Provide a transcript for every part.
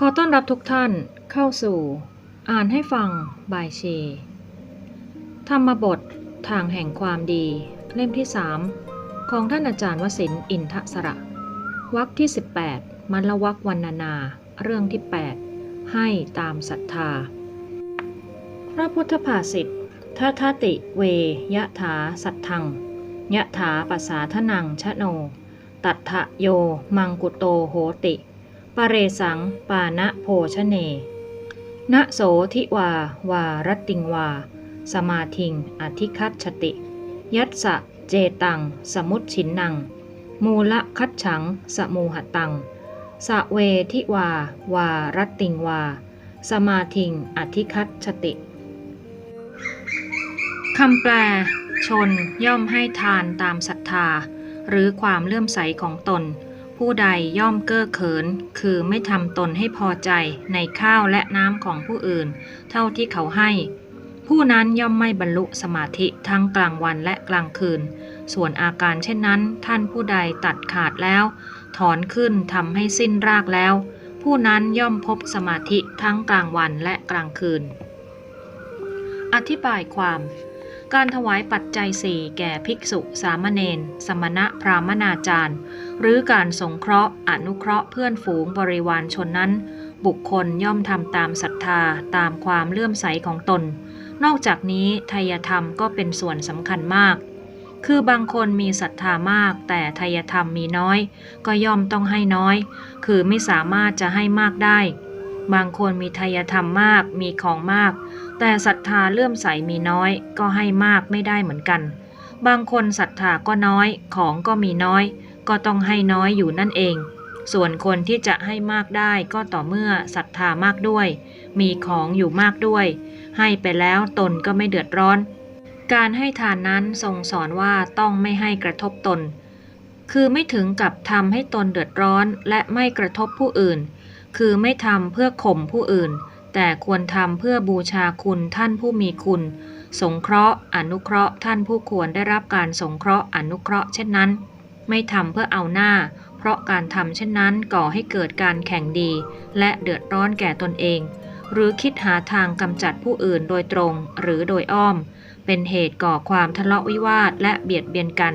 ขอต้อนรับทุกท่านเข้าสู่ อ่านให้ฟังบายเช ธรรมบททางแห่งความดี เล่มที่ 3 ของท่านอาจารย์วสินอินทสระวรรคที่ 18 มันละวักวันนานา เรื่องที่ 8 ให้ตามศรัทธา พระพุทธภาษิตททติเวยะถาสัทธังยะถาปัสสาทนังชะโน ตัทธะโย มังกุโตโหติ ปะเรสังปานะโภชเน ณโสทิวา วารติงวา สมาทิง อธิคัตชติ ยัตสะเจตัง สมุตชินนัง มูลคัดฉัง สมูหตัง สะเวทิวา วารตติงวา สมาทิง อธิคัตชติคำแปล ชนย่อมให้ทานตามศรัทธา หรือความเลื่อมใสของตน ผู้ใดย่อมเก้อเขิน คือไม่ทำตนให้พอใจในข้าวและน้ำของผู้อื่น เท่าที่เขาให้ ผู้นั้นย่อมไม่บรรลุสมาธิทั้งกลางวันและกลางคืน ส่วนอาการเช่นนั้น ท่านผู้ใดตัดขาดแล้ว ถอนขึ้นทำให้สิ้นรากแล้ว ผู้นั้นย่อมพบสมาธิทั้งกลางวันและกลางคืน อธิบายความ การถวายปัจจัยสี่แก่ภิกษุสามเณรสมณะพรามณาจารย์ หรือการสงเคราะห์ อนุเคราะห์เพื่อนฝูงบริวารชนนั้น บุคคลย่อมทำตามศรัทธาตามความเลื่อมใสของตน นอกจากนี้ทายธรรมก็เป็นส่วนสำคัญมาก คือบางคนมีศรัทธามาก แต่ทายธรรมมีน้อย ก็ย่อมต้องให้น้อย คือไม่สามารถจะให้มากได้ บางคนมีทายธรรมมากมีของมาก แต่ศรัทธาเลื่อมใสมีน้อยก็ให้มากไม่ได้เหมือนกัน บางคนศรัทธาก็น้อยของก็มีน้อย ก็ต้องให้น้อยอยู่นั่นเอง ส่วนคนที่จะให้มากได้ก็ต่อเมื่อศรัทธามากด้วย มีของอยู่มากด้วย ให้ไปแล้วตนก็ไม่เดือดร้อน การให้ทานนั้นทรงสอนว่าต้องไม่ให้กระทบตน คือไม่ถึงกับทำให้ตนเดือดร้อนและไม่กระทบผู้อื่น คือไม่ทำเพื่อข่มผู้อื่น แต่ควรทำเพื่อบูชาคุณท่านผู้มีคุณ สงเคราะห์ อนุเคราะห์ ท่านผู้ควรได้รับการสงเคราะห์อนุเคราะห์เช่นนั้น ไม่ทำเพื่อเอาหน้า เพราะการทำเช่นนั้นก่อให้เกิดการแข่งดี และเดือดร้อนแก่ตนเอง หรือคิดหาทางกำจัดผู้อื่นโดยตรงหรือโดยอ้อม เป็นเหตุก่อความทะเลาะวิวาทและเบียดเบียนกัน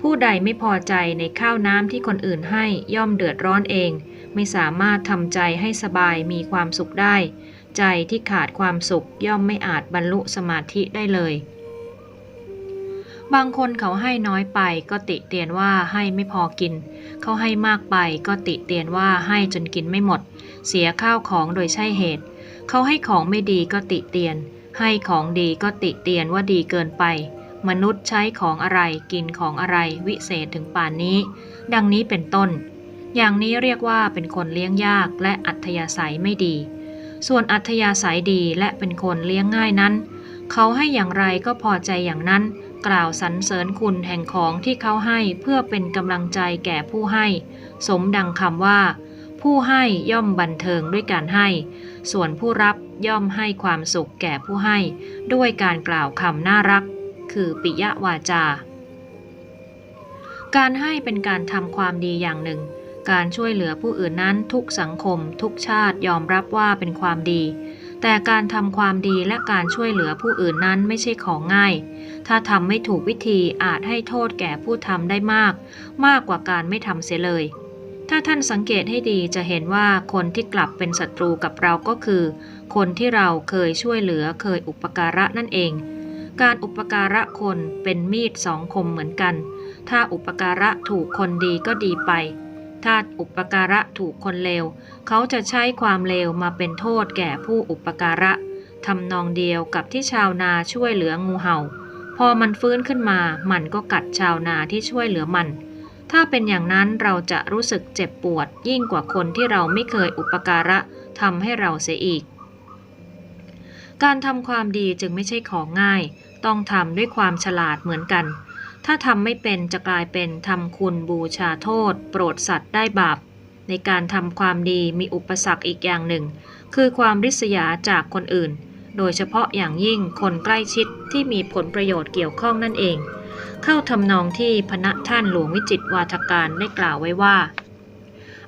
ผู้ใดไม่พอใจในข้าวน้ำที่คนอื่นให้ย่อมเดือดร้อนเอง ไม่สามารถทำใจให้สบายมีความสุขได้ ใจที่ขาดความสุขย่อมไม่อาจบรรลุสมาธิได้เลย บางคนเขาให้น้อยไปก็ติเตียนว่าให้ไม่พอกิน เขาให้มากไปก็ติเตียนว่าให้จนกินไม่หมด เสียข้าวของโดยใช่เหตุ เขาให้ของไม่ดีก็ติเตียน ให้ของดีก็ติเตียนว่าดีเกินไปมนุษย์ใช้ของอะไรกินของอะไรวิเศษถึงป่านนี้ ดังนี้เป็นต้น อย่างนี้เรียกว่าเป็นคนเลี้ยงยากและอัธยาศัยไม่ดี ส่วนอัธยาศัยดีและเป็นคนเลี้ยงง่ายนั้น เขาให้อย่างไรก็พอใจอย่างนั้น กล่าวสรรเสริญคุณแห่งของที่เขาให้เพื่อเป็นกำลังใจแก่ผู้ให้ สมดังคำว่า ผู้ให้ย่อมบันเทิงด้วยการให้ ส่วนผู้รับย่อมให้ความสุขแก่ผู้ให้ ด้วยการกล่าวคำน่ารัก คือปิยวาจา การให้เป็นการทำความดีอย่างหนึ่ง การช่วยเหลือผู้อื่นนั้นทุกสังคม ทุกชาติยอมรับว่าเป็นความดี แต่การทำความดีและการช่วยเหลือผู้อื่นนั้นไม่ใช่ของง่าย ถ้าทำไม่ถูกวิธีอาจให้โทษแก่ผู้ทำได้มาก มากกว่าการไม่ทำเสียเลย ถ้าท่านสังเกตให้ดีจะเห็นว่าคนที่กลับเป็นศัตรูกับเราก็คือ คนที่เราเคยช่วยเหลือเคยอุปการะนั่นเอง การอุปการะคนเป็นมีดสองคมเหมือนกันถ้าอุปการะถูกคนดีก็ดีไป ถ้าอุปการะถูกคนเลว เขาจะใช้ความเลวมาเป็นโทษแก่ผู้อุปการะทำนองเดียวกับที่ชาวนาช่วยเหลืองูเห่า พอมันฟื้นขึ้นมา มันก็กัดชาวนาที่ช่วยเหลือมัน ถ้าเป็นอย่างนั้นเราจะรู้สึกเจ็บปวดยิ่งกว่าคนที่เราไม่เคยอุปการะทำให้เราเสียอีก การทำความดีจึงไม่ใช่ของง่าย ต้องทำด้วยความฉลาดเหมือนกัน ถ้าทำไม่เป็นจะกลายเป็นทำคุณบูชาโทษ โปรดสัตว์ได้บาป ในการทำความดีมีอุปสรรคอีกอย่างหนึ่ง คือความริษยาจากคนอื่น โดยเฉพาะอย่างยิ่งคนใกล้ชิดที่มีผลประโยชน์เกี่ยวข้องนั่นเอง เข้าทำนองที่พระท่านหลวงวิจิตวาทการได้กล่าวไว้ว่า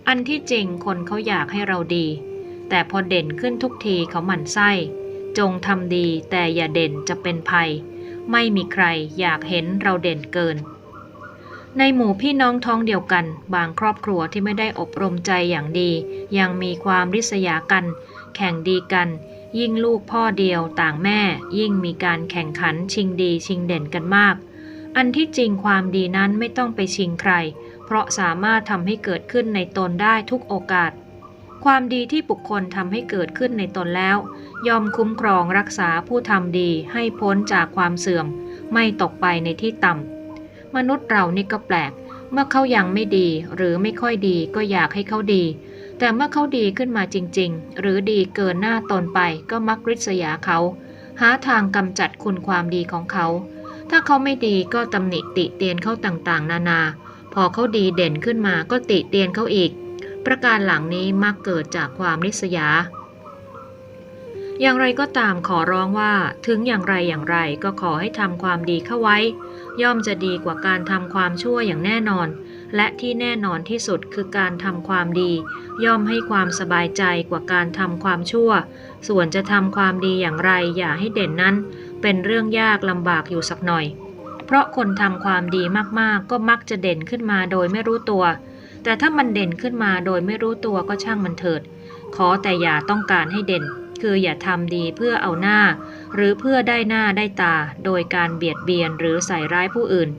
ออันที่จริงคนเขาอยากให้เราดี แต่พอเด่นขึ้นทุกทีเขาหมั่นไส้ จงทำดีแต่อย่าเด่นจะเป็นภัย ไม่มีใครอยากเห็นเราเด่นเกิน ในหมู่พี่น้องท้องเดียวกัน บางครอบครัวที่ไม่ได้อบรมใจอย่างดี ยังมีความริษยากัน แข่งดีกัน ยิ่งลูกพ่อเดียวต่างแม่ ยิ่งมีการแข่งขันชิงดีชิงเด่นกันมาก อันที่จริงความดีนั้นไม่ต้องไปชิงใคร เพราะสามารถทำให้เกิดขึ้นในตนได้ทุกโอกาส ความดีที่บุคคลทำให้เกิดขึ้นในตนแล้ว ยอมคุ้มครองรักษาผู้ทำดีให้พ้นจากความเสื่อม ไม่ตกไปในที่ต่ำมนุษย์เรานี่ก็แปลก เมื่อเขายังไม่ดีหรือไม่ค่อยดีก็อยากให้เขาดี แต่เมื่อเขาดีขึ้นมาจริง ๆ หรือดีเกินหน้าตนไปก็มักริษยาเขา หาทางกำจัดคุณความดีของเขา ถ้าเขาไม่ดีก็ตำหนิติเตียนเขาต่างๆ นานา พอเขาดีเด่นขึ้นมาก็ติเตียนเขาอีก ประการหลังนี้มักเกิดจากความริษยา อย่างไรก็ตามขอร้องว่าถึงอย่างไรอย่างไรก็ขอให้ทำความดีเข้าไว้ ย่อมจะดีกว่าการทำความชั่วอย่างแน่นอน และที่แน่นอนที่สุดคือการทำความดี ย่อมให้ความสบายใจกว่าการทำความชั่ว ส่วนจะทำความดีอย่างไรอย่าให้เด่นนั้น เป็นเรื่องยากลำบากอยู่สักหน่อย เพราะคนทำความดีมากๆ ก็มักจะเด่นขึ้นมาโดยไม่รู้ตัว แต่ถ้ามันเด่นขึ้นมาโดยไม่รู้ตัวก็ช่างมันเถิด ขอแต่อย่าต้องการให้เด่น คืออย่าทำดีเพื่อเอาหน้า หรือเพื่อได้หน้าได้ตา โดยการเบียดเบียนหรือใส่ร้ายผู้อื่น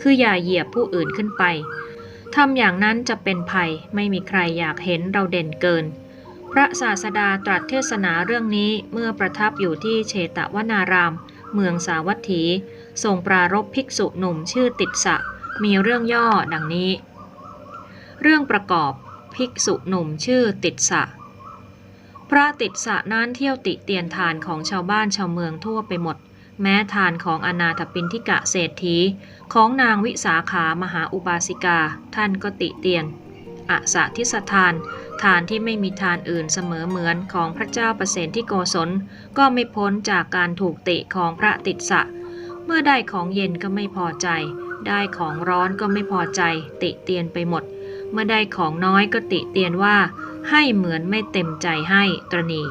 คืออย่าเหยียบผู้อื่นขึ้นไปทำอย่างนั้นจะเป็นภัยไม่มีใครอยากเห็นเราเด่นเกิน พระศาสดาตรัสเทศนาเรื่องนี้เมื่อประทับอยู่ที่เชตวนาราม เมืองสาวัตถีทรงปรารบภิกษุหนุ่มชื่อติดสะ มีเรื่องย่อดังนี้ เรื่องประกอบภิกษุหนุ่มชื่อติดสะ พระติดสะนั้นเที่ยวติเตียนทานของชาวบ้านชาวเมืองทั่วไปหมด แม้ทานของอนาถปินทิกะเศรษฐีของนางวิสาขามหาอุบาสิกาท่านก็ติเตียนอสะทิสทาน ทานที่ไม่มีทานอื่นเสมอเหมือนของพระเจ้าประเสนที่โกศล ก็ไม่พ้นจากการถูกติของพระติดสะ เมื่อได้ของเย็นก็ไม่พอใจ ได้ของร้อนก็ไม่พอใจ ติเตียนไปหมด เมื่อได้ของน้อยก็ติเตียนว่า ให้เหมือนไม่เต็มใจให้ตรณี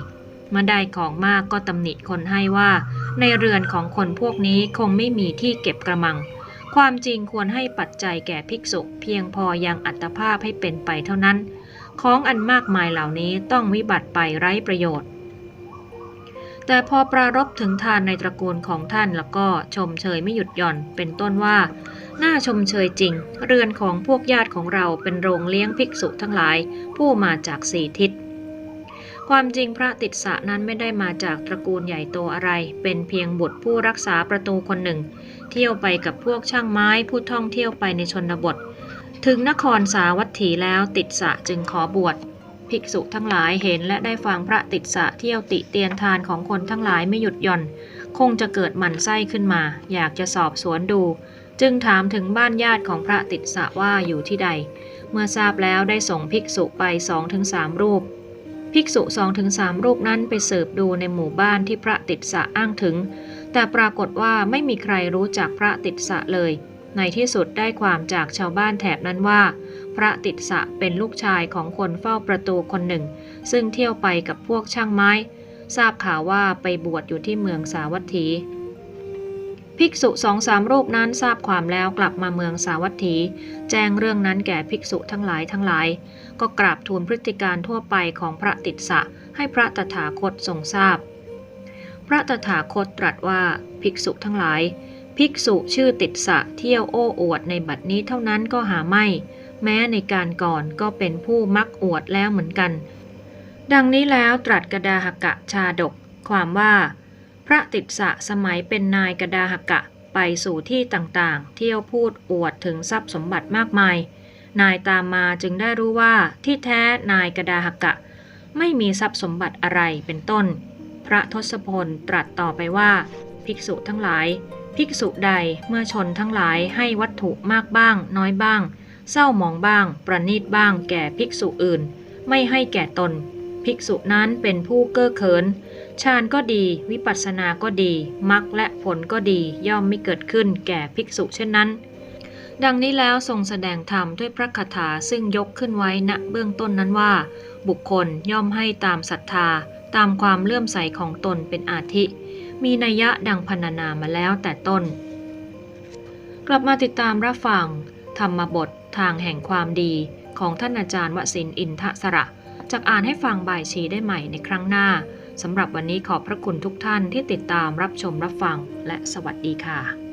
เมื่อได้ของมากก็ตำหนิคนให้ว่า ในเรือนของคนพวกนี้คงไม่มีที่เก็บกระมัง ความจริงควรให้ปัจจัยแก่ภิกษุเพียงพอยังอัตภาพให้เป็นไปเท่านั้น ของอันมากมายเหล่านี้ต้องวิบัติไปไร้ประโยชน์แต่พอปรารบถึงทานในตระกูลของท่านแล้วก็ชมเชยไม่หยุดหย่อนเป็นต้นว่า น่าชมเชยจริง เรือนของพวกญาติของเราเป็นโรงเลี้ยงภิกษุทั้งหลาย ผู้มาจากสี่ทิศ ความจริงพระติดสะนั้นไม่ได้มาจากตระกูลใหญ่โตอะไร เป็นเพียงบุตรผู้รักษาประตูคนหนึ่ง เที่ยวไปกับพวกช่างไม้ผู้ท่องเที่ยวไปในชนบท ถึงนครสาวัตถีแล้วติดสะจึงขอบวชภิกษุทั้งหลายเห็นและได้ฟังพระติดสะเที่ยวติเตียนทานของคนทั้งหลายไม่หยุดหย่อน คงจะเกิดหมันไส้ขึ้นมา อยากจะสอบสวนดู จึงถามถึงบ้านญาติของพระติดสะว่าอยู่ที่ใด เมื่อทราบแล้วได้ส่งภิกษุไปสองถึงสามรูป ภิกษุสองถึงสามรูปนั้นไปสืบดูในหมู่บ้านที่พระติดสะอ้างถึง แต่ปรากฏว่าไม่มีใครรู้จักพระติดสะเลย ในที่สุดได้ความจากชาวบ้านแถบนั้นว่า พระติดสะเป็นลูกชายของคนเฝ้าประตูคนหนึ่ง ซึ่งเที่ยวไปกับพวกช่างไม้ ทราบข่าวว่าไปบวชอยู่ที่เมืองสาวัตถี ภิกษุสองสามรูปนั้นทราบความแล้วกลับมาเมืองสาวัตถี แจ้งเรื่องนั้นแก่ภิกษุทั้งหลายทั้งหลาย ก็กราบทูลพฤติการทั่วไปของพระติดสะให้พระตถาคตทรงทราบพระตถาคตตรัสว่าภิกษุทั้งหลาย ภิกษุชื่อติดสะเที่ยวโอ้อวดในบัดนี้เท่านั้นก็หาไม่ แม้ในการก่อนก็เป็นผู้มักอวดแล้วเหมือนกัน ดังนี้แล้วตรัสกระดาหกะชาดก ความว่า พระติดสะสมัยเป็นนายกดาหกะไปสู่ที่ต่างๆ เที่ยวพูดอวดถึงทรัพย์สมบัติมากมาย นายตามมาจึงได้รู้ว่าที่แท้นายกดาหกะ ไม่มีทรัพย์สมบัติอะไรเป็นต้น พระทศพลตรัสต่อไปว่า ภิกษุทั้งหลาย ภิกษุใดเมื่อชนทั้งหลายให้วัตถุมากบ้าง น้อยบ้าง เศร้าหมองบ้าง ประนีตบ้าง แก่ภิกษุอื่น ไม่ให้แก่ตน ภิกษุนั้นเป็นผู้เก้อเขินฌานก็ดี วิปัสสนาก็ดีมรรคและผลก็ดีย่อมไม่เกิดขึ้นแก่ภิกษุเช่นนั้น ดังนี้แล้วทรงแสดงธรรมด้วยพระคาถาซึ่งยกขึ้นไว้ณเบื้องต้นนั้นว่า บุคคลย่อมให้ตามศรัทธา ตามความเลื่อมใสของตนเป็นอาทิ มีนัยยะดังพรรณนามาแล้วแต่ต้น กลับมาติดตามรับฟังธรรมบททางแห่งความดีของท่านอาจารย์วสินอินทสระ จากอ่านให้ฟังบ่ายชีได้ใหม่ในครั้งหน้าสำหรับวันนี้ขอบพระคุณทุกท่านที่ติดตามรับชมรับฟังและสวัสดีค่ะ